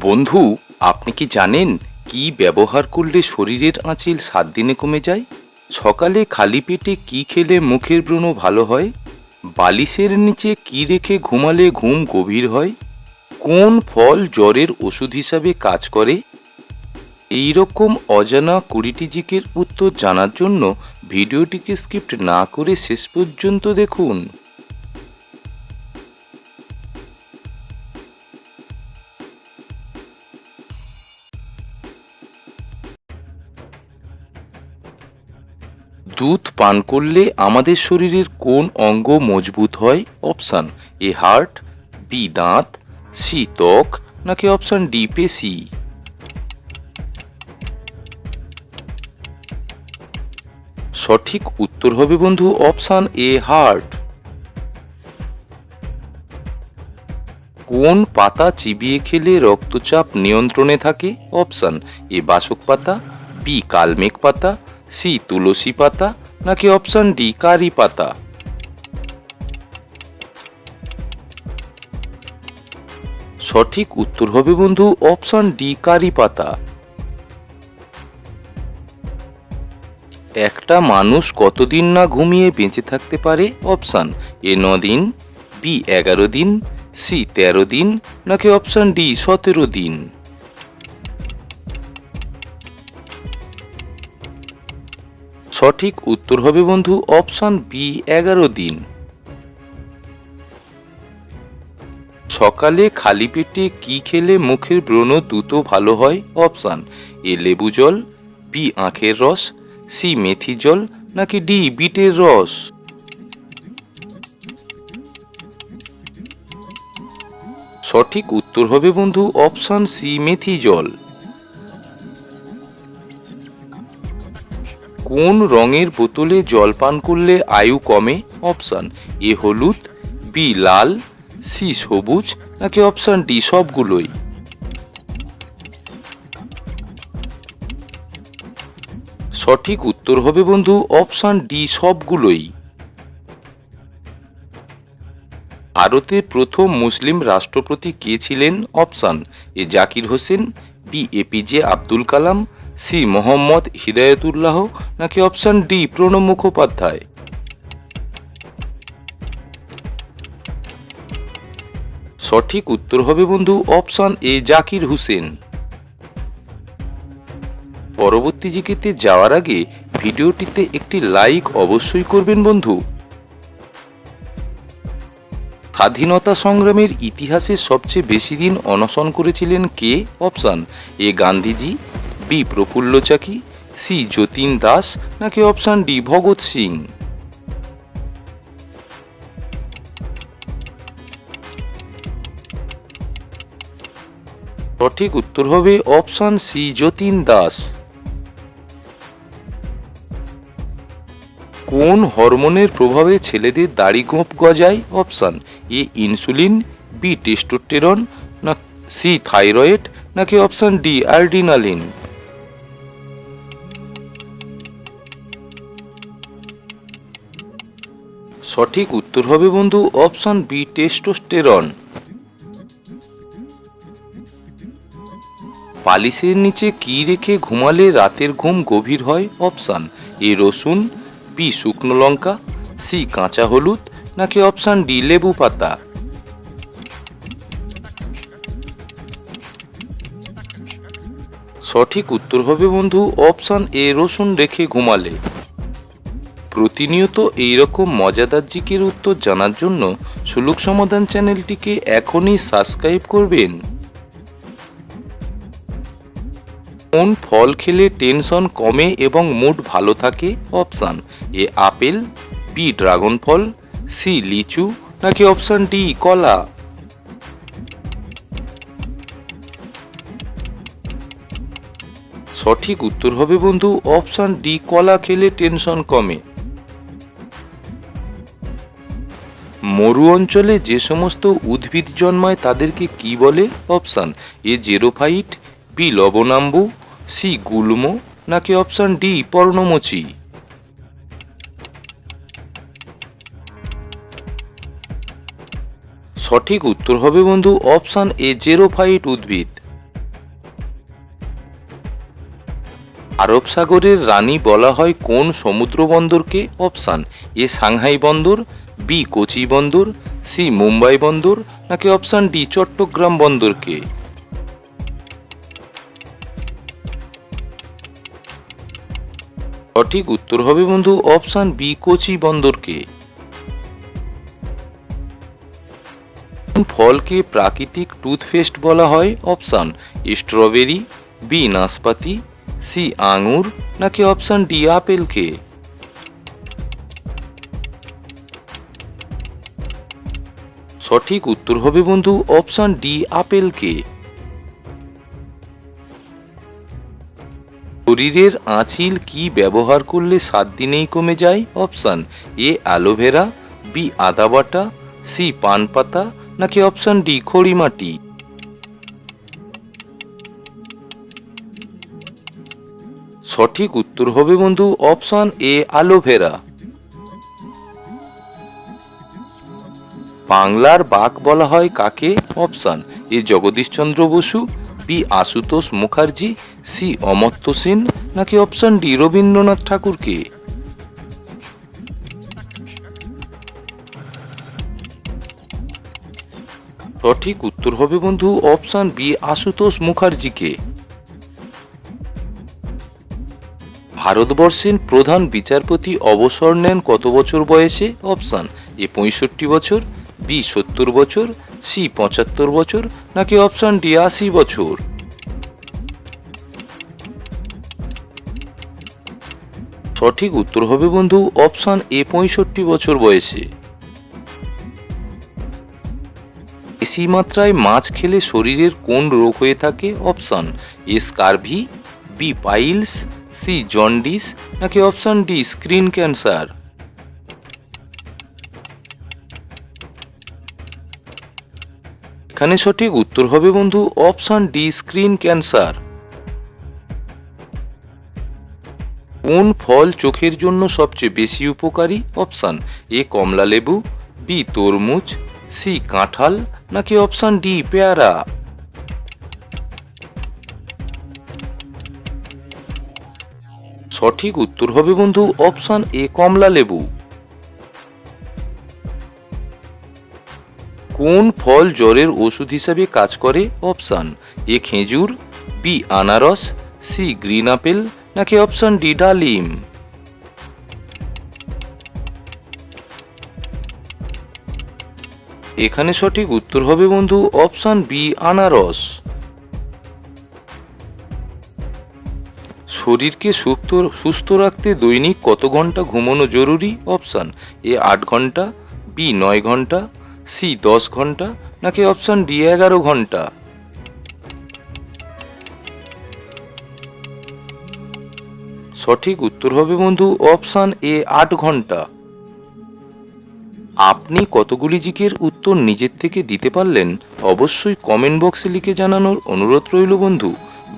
বন্ধু, আপনি কি জানেন কি ব্যবহার করলে শরীরের আঁচিল সাত দিনে কমে যায়? সকালে খালি পেটে কি খেলে মুখের ব্রণ ভালো হয়? বালিশের নিচে কি রেখে ঘুমালে ঘুম গভীর হয়? কোন ফল জ্বরের ওষুধ হিসাবে কাজ করে? এই রকম অজানা কুড়িটি জিকের উত্তর জানার জন্য ভিডিওটিকে স্কিপ্ট না করে শেষ পর্যন্ত দেখুন। দুধ পান করলে আমাদের শরীরের কোন অঙ্গ মজবুত হয়? অপশান এ হার্ট, বি দাঁত, সি ত্বক, নাকি অপশান ডি পেশি? সঠিক উত্তর হবে বন্ধু অপশান এ হার্ট। কোন পাতা চিবিয়ে খেলে রক্তচাপ নিয়ন্ত্রণে থাকে? অপশান এ বাসক পাতা, বি কালমেঘ পাতা সি তুলসী পাতা নাকি অপশান ডি কারি পাতা? সঠিক উত্তর হবে বন্ধু অপশান ডি কারি পাতা। একটা মানুষ কতদিন না ঘুমিয়ে বেঁচে থাকতে পারে? অপশান এ ন দিন, বি এগারো দিন, সি তেরো দিন, নাকি অপশান ডি সতেরো দিন? সঠিক উত্তর হবে বন্ধু অপশান বি, এগারো দিন। সকালে খালি পেটে কি খেলে মুখের ব্রণ দ্রুত ভালো হয়? অপশান, এ লেবু জল, বি আখের রস, সি মেথি জল, নাকি ডি বিটের রস? সঠিক উত্তর হবে বন্ধু অপশান সি, মেথি জল। কোন রঙের বোতলে জল পান করলে আয়ু কমে? অপশান, এ হলুদ, বি লাল, সি সবুজ, নাকি অপশান ডি সবগুলোই? সঠিক উত্তর হবে বন্ধু, অপশান ডি সবগুলোই। ভারতের প্রথম মুসলিম রাষ্ট্রপতি কে ছিলেন? Option, A Zakir Hussain, B APJ Abdul Kalam C Mohammad Hidayatullah নাকি অপশান ডি প্রণব মুখোপাধ্যায়? সঠিক উত্তর হবে বন্ধু অপশন এ জাকির হুসেন। পরবর্তী জিকেতে যাওয়ার আগে ভিডিওটিতে একটি লাইক অবশ্যই করবেন বন্ধু। স্বাধীনতা সংগ্রামের ইতিহাসে সবচেয়ে বেশি দিন অনশন করেছিলেন কে? Option A Gandhiji B Prafulla Chaki, C Jatin Das, নাকি অপশান ডি ভগৎ সিং? সঠিক উত্তর হবে অপশান সি যতীন দাস। কোন হরমোনের প্রভাবে ছেলেদের দাড়ি গোঁপ গজায়? Option A insulin, B testosterone, না সি থাইরয়েড, নাকি অপশান ডি অ্যাড্রিনালিন সঠিক উত্তর হবে বন্ধু অপশান বি, টেস্টোস্টেরন। পালিশের নিচে কি রেখে ঘুমালে রাতের ঘুম গভীর হয়? অপশান এ, রসুন, বি, শুকনো লঙ্কা, সি, কাঁচা হলুদ, নাকি অপশান ডি, লেবু পাতা? সঠিক উত্তর হবে বন্ধু অপশান এ, রসুন রেখে ঘুমালে। প্রতিনিয়ত এইরকম মজাদার জিকের উত্তর জানার জন্য সুলুক সমাধান চ্যানেলটিকে এখনই সাবস্ক্রাইব করবেন। কোন ফল খেলে টেনশন কমে এবং মুড ভালো থাকে option A apple, B dragon fall, C লিচু, নাকি অপশান ডি কলা। সঠিক উত্তর হবে বন্ধু, অপশান ডি কলা খেলে টেনশন কমে। মরু অঞ্চলে যে সমস্ত উদ্ভিদ জন্মায় তাদেরকে কি বলে? অপশান এ জেরোফাইট, বি লবণাম্বু, সি গুল্ম, নাকি অপশান ডি পর্ণমোচী? সঠিক উত্তর হবে বন্ধু অপশান এ জেরোফাইট উদ্ভিদ। আরব সাগরের রানী বলা হয় কোন সমুদ্র বন্দরকে অপশান, এ সাংহাই বন্দর, বি কোচি বন্দর, সি মুম্বাই বন্দর, নাকি অপশান ডি চট্টগ্রাম বন্দরকে? সঠিক উত্তর হবে বন্ধু অপশান বি কোচি বন্দরকে। ফলকে প্রাকৃতিক টুথপেস্ট বলা হয়, অপশান স্ট্রবেরি, বি নাশপাতি সি আঙুর নাকি অপশান ডি আপেলকে সঠিক উত্তর হবে বন্ধু অপশান ডি আপেলকে শরীরের আঁচিল কি ব্যবহার করলে সাত দিনেই কমে যায়? অপশান এ অ্যালোভেরা, বি আদা বাটা, সি পান পাতা, নাকি অপশান ডি খড়ি মাটি সঠিক উত্তর হবে বন্ধু অপশান এ, অ্যালোভেরা। বাংলার বাক বলা হয় কাকে? Option A, Jagadish Chandra Bose, B, Ashutosh Mukherjee, C, Amartya Sen, নাকি অপশান ডি, রবীন্দ্রনাথ ঠাকুরকে? সঠিক উত্তর হবে বন্ধু অপশান বি, আশুতোষ মুখার্জিকে। ভারতবর্ষের প্রধান বিচারপতি অবসর নেন কত বছর বয়সে? অপশান এ পঁয়ষট্টি বছর বি সত্তর বছর সি পঁচাত্তর বছর, নাকি অপশান ডি আশি বছর? সঠিক উত্তর হবে বন্ধু অপশান এ পঁয়ষট্টি বছর বয়সে। বেশি মাত্রায় মাছ খেলে শরীরের কোন রোগ হয়ে থাকে? Option A scurvy B piles, C jaundice, নাকি অপশান ডি স্ক্রিন ক্যান্সার? এখানে সঠিক উত্তর হবে বন্ধু অপশান ডি স্ক্রিন ক্যান্সার। কোন ফল চোখের জন্য সবচেয়ে বেশি উপকারী? অপশান এ কমলা লেবু বি তরমুজ, সি কাঁঠাল, নাকি অপশান ডি পেয়ারা? সঠিক উত্তর হবে বন্ধু অপশান এ কমলা লেবু। কোন ফল জ্বরের ওষুধ হিসাবে কাজ করে? অপশান এ খেজুর, বি আনারস, সি গ্রিন আপেল, নাকি অপশান ডি ডালিম? এখানে সঠিক উত্তর হবে বন্ধু অপশান বি আনারস। শরীরকে সুস্থ সুস্থ রাখতে দৈনিক কত ঘণ্টা ঘুমানো জরুরি? অপশান এ আট ঘণ্টা বি নয় ঘণ্টা সি দশ ঘণ্টা, নাকি অপশান ডি এগারো ঘণ্টা? সঠিক উত্তর হবে বন্ধু অপশান এ আট ঘণ্টা। আপনি কতগুলি জিকের উত্তর নিজের থেকে দিতে পারলেন? অবশ্যই কমেন্ট বক্সে লিখে জানানোর অনুরোধ রইল বন্ধু।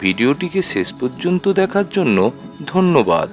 ভিডিওটিকে শেষ পর্যন্ত দেখার জন্য ধন্যবাদ।